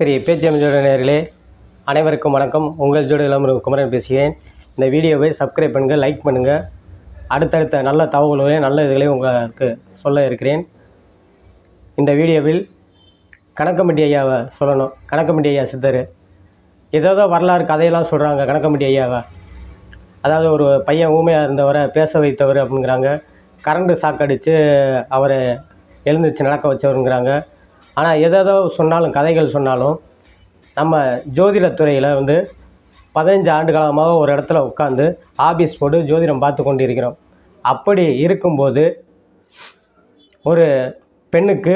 சரி பேச்சமைச்சோட நேர்களே அனைவருக்கும் வணக்கம். உங்கள் ஜோடி இளமரு குமரன் பேசுகிறேன். இந்த வீடியோவை சப்ஸ்கிரைப் பண்ணுங்கள் லைக் பண்ணுங்கள் அடுத்தடுத்த நல்ல தகவல்களையும் நல்ல இதுகளையும் உங்களுக்கு சொல்ல இருக்கிறேன். இந்த வீடியோவில் கணக்கம்பட்டி ஐயாவை சொல்லணும். கணக்கம்பட்டி ஐயா சித்தர். ஏதோ வரலாறு கதையெல்லாம் சொல்கிறாங்க கணக்கம்பட்டி ஐயாவை. அதாவது ஒரு பையன் ஊமையாக இருந்தவரை பேச வைத்தவர் அப்படிங்கிறாங்க. கரண்ட்டு சாக்கடித்து அவரை எழுந்துச்சு நடக்க வச்சவருங்கிறாங்க. ஆனால் எதேதோ சொன்னாலும் கதைகள் சொன்னாலும் நம்ம ஜோதிடத்துறையில் வந்து பதினஞ்சு ஆண்டு காலமாக ஒரு இடத்துல உட்காந்து ஆபீஸ் போட்டு ஜோதிடம் பார்த்து கொண்டு இருக்கிறோம் அப்படி இருக்கும்போது ஒரு பெண்ணுக்கு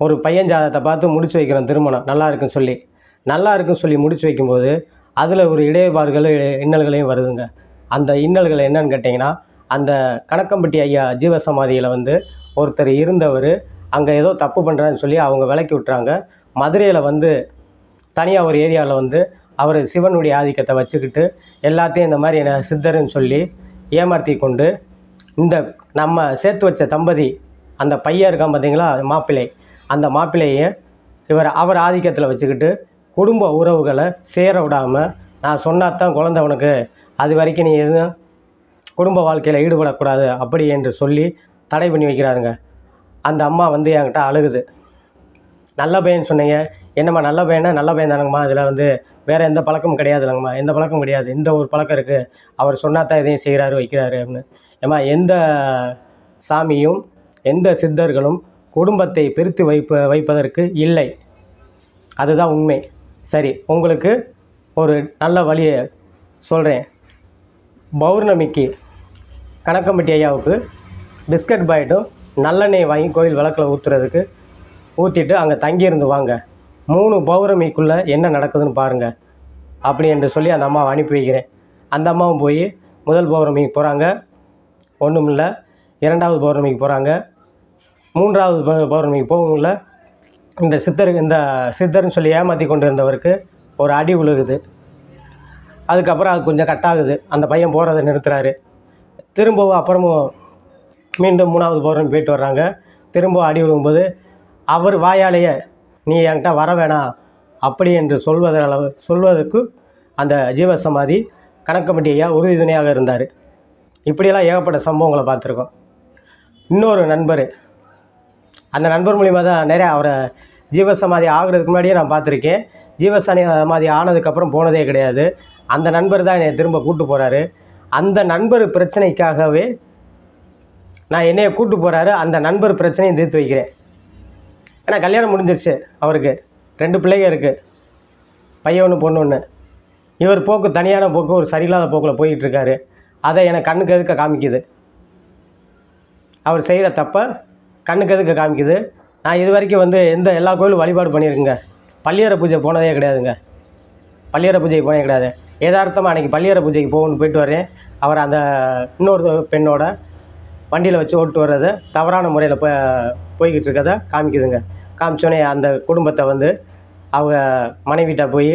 ஒரு பையன் ஜாதகத்தை பார்த்து முடிச்சு வைக்கிறோம் திருமணம். நல்லா இருக்குன்னு சொல்லி. நல்லா இருக்குன்னு சொல்லி முடிச்சு வைக்கும்போது அதில் ஒரு இடையபாடுகள் இன்னல்களையும் வருதுங்க. அந்த இன்னல்கள் என்னன்னு கேட்டிங்கன்னா அந்த கணக்கம்பட்டி ஐயா ஜீவசமாதியில் வந்து ஒருத்தர் இருந்தவர் அங்கே ஏதோ தப்பு பண்ணுறான்னு சொல்லி அவங்க விலக்கி விட்றாங்க மதுரையில் வந்து தனியாக ஒரு ஏரியாவில் வந்து அவர் சிவனுடைய ஆதிக்கத்தை வச்சுக்கிட்டு எல்லாத்தையும் இந்த மாதிரி என்ன சித்தர்ன்னு சொல்லி ஏமாற்றி கொண்டு இந்த நம்ம சேர்த்து வச்ச தம்பதி அந்த பையன் இருக்கான் பார்த்தீங்களா மாப்பிள்ளை. அந்த மாப்பிள்ளையை இவர் அவர் ஆதிக்கத்தில் வச்சுக்கிட்டு குடும்ப உறவுகளை சேர விடாமல் நான் சொன்னாதான் குழந்தை உனக்கு அது வரைக்கும் நீ எதுவும் குடும்ப வாழ்க்கையில் ஈடுபடக்கூடாது அப்படி என்று சொல்லி தடை பண்ணி வைக்கிறாருங்க. அந்த அம்மா வந்து என்கிட்ட அழுகுது. நல்ல பையன் சொன்னீங்க. என்னம்மா நல்ல பையனா? நல்ல பையன் தானங்கம்மா. அதில் வந்து வேறு எந்த பழக்கமும் கிடையாது இல்லைங்கம்மா. எந்த பழக்கமும் கிடையாது. இந்த ஒரு பழக்கம் இருக்குது அவர் சொன்னால் தான் எதையும் செய்கிறாரு வைக்கிறாரு அப்படின்னு. ஏம்மா எந்த சாமியும் எந்த சித்தர்களும் குடும்பத்தை பிரித்து வைப்ப வைப்பதற்கு இல்லை. அதுதான் உண்மை. சரி உங்களுக்கு ஒரு நல்ல வழியை சொல்கிறேன் பௌர்ணமிக்கு கணக்கம்பட்டி ஐயாவுக்கு பிஸ்கட் பாய்ட்டும் நல்லெண்ணெய் வாங்கி கோயில் விளக்கில் ஊற்றுறதுக்கு ஊற்றிட்டு அங்கே தங்கியிருந்து வாங்க. மூணு பௌர்ணமிக்குள்ளே என்ன நடக்குதுன்னு பாருங்கள் அப்படி என்று சொல்லி அந்த அம்மாவை அனுப்பி வைக்கிறேன். அந்த அம்மாவும் போய் முதல் பௌர்ணமிக்கு போகிறாங்க ஒன்றும் இல்லை. இரண்டாவது பௌர்ணமிக்கு போகிறாங்க மூன்றாவது பௌ- பௌர்ணமிக்கு போகும்ல இந்த சித்தருக்கு இந்த சித்தர்னு சொல்லி ஏமாற்றி கொண்டு இருந்தவருக்கு ஒரு அடி விழுகுது அதுக்கப்புறம் அது கொஞ்சம் கட்டாகுது. அந்த பையன் போகிறத நிறுத்துறாரு. திரும்பவும் அப்புறமும் மீண்டும் மூணாவது பௌர்ணமி போயிட்டு வர்றாங்க. திரும்ப அடி விழுகும்போது அவர் வாயாலேயே நீ என்கிட்ட வர வேணாம் அப்படி என்று சொல்வத அளவு சொல்வதற்கு அந்த ஜீவசமாதி கணக்கம்பட்டி ஐயா உறுதித்துணையாக இருந்தார். இப்படியெல்லாம் ஏகப்பட்ட சம்பவங்களை பார்த்துருக்கோம். இன்னொரு நண்பர். அந்த நண்பர் மூலிமா தான் நிறையா அவரை ஜீவசமாதி ஆகுறதுக்கு முன்னாடியே நான் பார்த்துருக்கேன். ஜீவசமாதி ஆனதுக்கப்புறம் போனதே கிடையாது. அந்த நண்பர் தான் என்னை திரும்ப கூப்பிட்டு போகிறாரு அந்த நண்பர் பிரச்சனைக்காகவே நான் என்னையை கூட்டு போகிறாரு அந்த நண்பர் பிரச்சனையை தீர்த்து வைக்கிறேன். ஏன்னா கல்யாணம் முடிஞ்சிருச்சு அவருக்கு. ரெண்டு பிள்ளைங்க இருக்குது பையன் ஒன்று பொண்ணு ஒன்று இவர் போக்கு தனியான போக்கு ஒரு சரியில்லாத போக்கில் போயிட்டுருக்காரு. அதை எனக்கு கண்ணுக்கு எதுக்க காமிக்குது? அவர் செய்கிற தப்பை கண்ணுக்கு எதுக்க காமிக்குது? நான் இது வரைக்கும் வந்து எந்த எல்லா கோயிலும் வழிபாடு பண்ணியிருக்கேங்க. பள்ளியறை பூஜை போனதே கிடையாதுங்க. பள்ளியறை பூஜைக்கு போனதே கிடையாது. எதார்த்தமாக அன்றைக்கி பள்ளியறை பூஜைக்கு போகணும்னு போயிட்டு வரேன். அவர் அந்த இன்னொரு பெண்ணோட வண்டியில் வச்சு ஓட்டு வர்றதை தவறான முறையில் போ போய்கிட்டு இருக்கிறத காமிக்குதுங்க. காமிச்சோடனே அந்த குடும்பத்தை வந்து அவங்க மனைவிட்ட போய்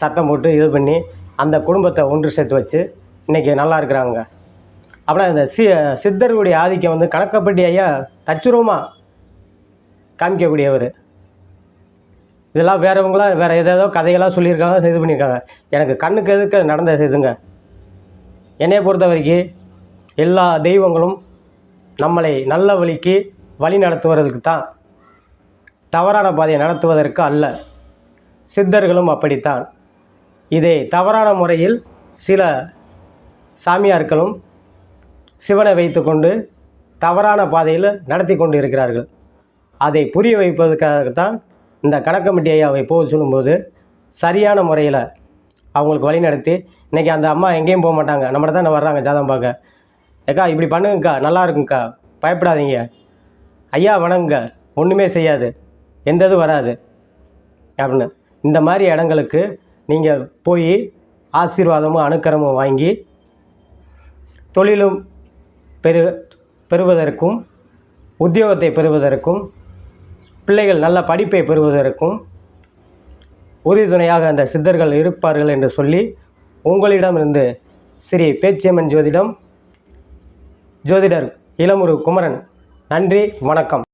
சத்தம் போட்டு இது பண்ணி அந்த குடும்பத்தை ஒன்று சேர்த்து வச்சு இன்றைக்கி நல்லா இருக்கிறாங்க. அப்புறம் இந்த சி சித்தர்களுடைய ஆதிக்கம் வந்து கணக்கப்பட்டி ஐயா தச்சுருவமாக காமிக்கக்கூடியவர். இதெல்லாம் வேறவங்களாம் வேறு ஏதேதோ கதைகளாக சொல்லியிருக்காங்க இது பண்ணியிருக்காங்க. எனக்கு கண்ணுக்கு எதுக்கு நடந்த இதுங்க? என்னையை பொறுத்த வரைக்கும் எல்லா தெய்வங்களும் நம்மளை நல்ல வழிக்கு வழி நடத்துவதற்கு தான் தவறான பாதையை நடத்துவதற்கு அல்ல. சித்தர்களும் அப்படித்தான். இதை தவறான முறையில் சில சாமியார்களும் சிவனை வைத்துக்கொண்டு தவறான பாதையில் நடத்தி கொண்டு இருக்கிறார்கள் அதை புரிய வைப்பதற்காகத்தான் இந்த கணக்கமிட்டி ஐயாவை போக சொல்லும்போது சரியான முறையில் அவங்களுக்கு வழி நடத்தி இன்றைக்கி அந்த அம்மா எங்கேயும் போக மாட்டாங்க. நம்மகிட்ட தான் வர்றாங்க ஜாதகம் பார்க்க. ஏக்கா இப்படி பண்ணுங்கக்கா. நல்லா இருக்குங்கக்கா பயப்படாதீங்க. ஐயா வணங்குங்க. ஒன்றுமே செய்யாது. எந்த இது வராது. அப்படின்னு. இந்த மாதிரி இடங்களுக்கு நீங்கள் போய் ஆசீர்வாதமும் அணுக்கரமும் வாங்கி தொழிலும் பெரு பெறுவதற்கும் உத்தியோகத்தை பெறுவதற்கும் பிள்ளைகள் நல்ல படிப்பை பெறுவதற்கும் உறுதுணையாக அந்த சித்தர்கள் இருப்பார்கள் என்று சொல்லி உங்களிடமிருந்து ஸ்ரீ பேச்சியம்மன் ஜோதிடம் ஜோதிடர் இளமுரு குமரன் நன்றி வணக்கம்.